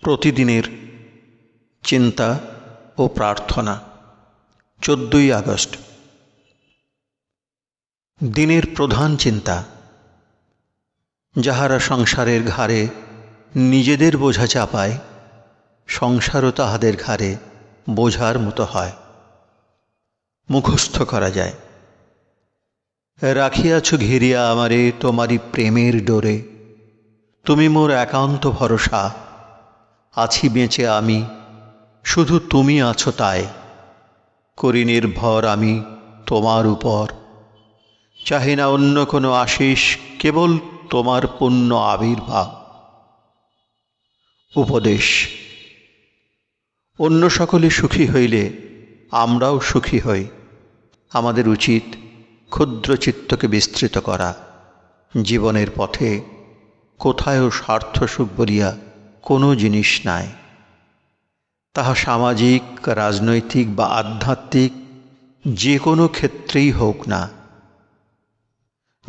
প্রতিদিনের চিন্তা ও প্রার্থনা, চোদ্দই আগস্ট। দিনের প্রধান চিন্তা, যাহারা সংসারের ঘাড়ে নিজেদের বোঝা চাপায়, সংসারও তাহাদের ঘাড়ে বোঝার মতো হয়। মুখস্থ করা যায়। রাখিয়াছ ঘিরিয়া আমারে তোমারই প্রেমের ডোরে, তুমি মোর একান্ত ভরসা আছি বেঁচে আমি, শুধু তুমি আছো তাই। করি নির্ভর আমি তোমার উপর। চাহি না অন্য কোনো আশিস, কেবল তোমার পুণ্য আবির্ভাব। উপদেশ, অন্য সকলে সুখী হইলে আমরাও সুখী হই। আমাদের উচিত ক্ষুদ্র চিত্তকে বিস্তৃত করা। জীবনের পথে কোথায়ও স্বার্থ সুখ বলিয়া কোনো জিনিস নাই। তাহা সামাজিক, রাজনৈতিক বা আধ্যাত্মিক যে কোনো ক্ষেত্রেই হোক না।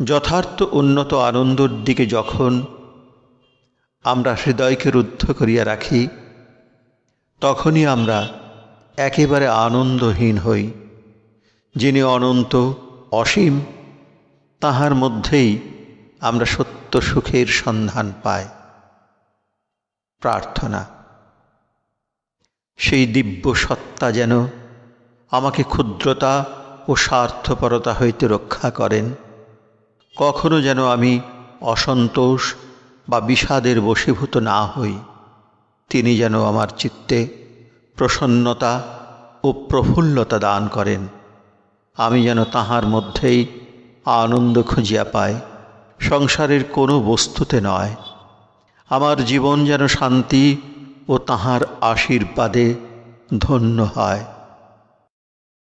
যথার্থ উন্নত আনন্দর দিকে যখন আমরা হৃদয়কে রুদ্ধ করিয়া রাখি, তখনই আমরা একেবারে আনন্দহীন হই। যিনি অনন্ত, অসীম, তাহার মধ্যেই আমরা সত্য সুখের সন্ধান পাই। প্রার্থনা। সেই দিব্য সত্তা যেন আমাকে ক্ষুদ্রতা ও স্বার্থপরতা হইতে রক্ষা করেন। কখনো যেন আমি অসন্তোষ বা বিষাদের বশীভূত না হই। তিনি যেন আমার চিত্তে প্রসন্নতা ও প্রফুল্লতা দান করেন। আমি যেন তাহার মধ্যেই আনন্দ খুঁজিয়া পাই। সংসারের কোনো বস্তুতে নয়। আমার জীবন যেন শান্তি ও তাহার আশীর্বাদে ধন্য হয়।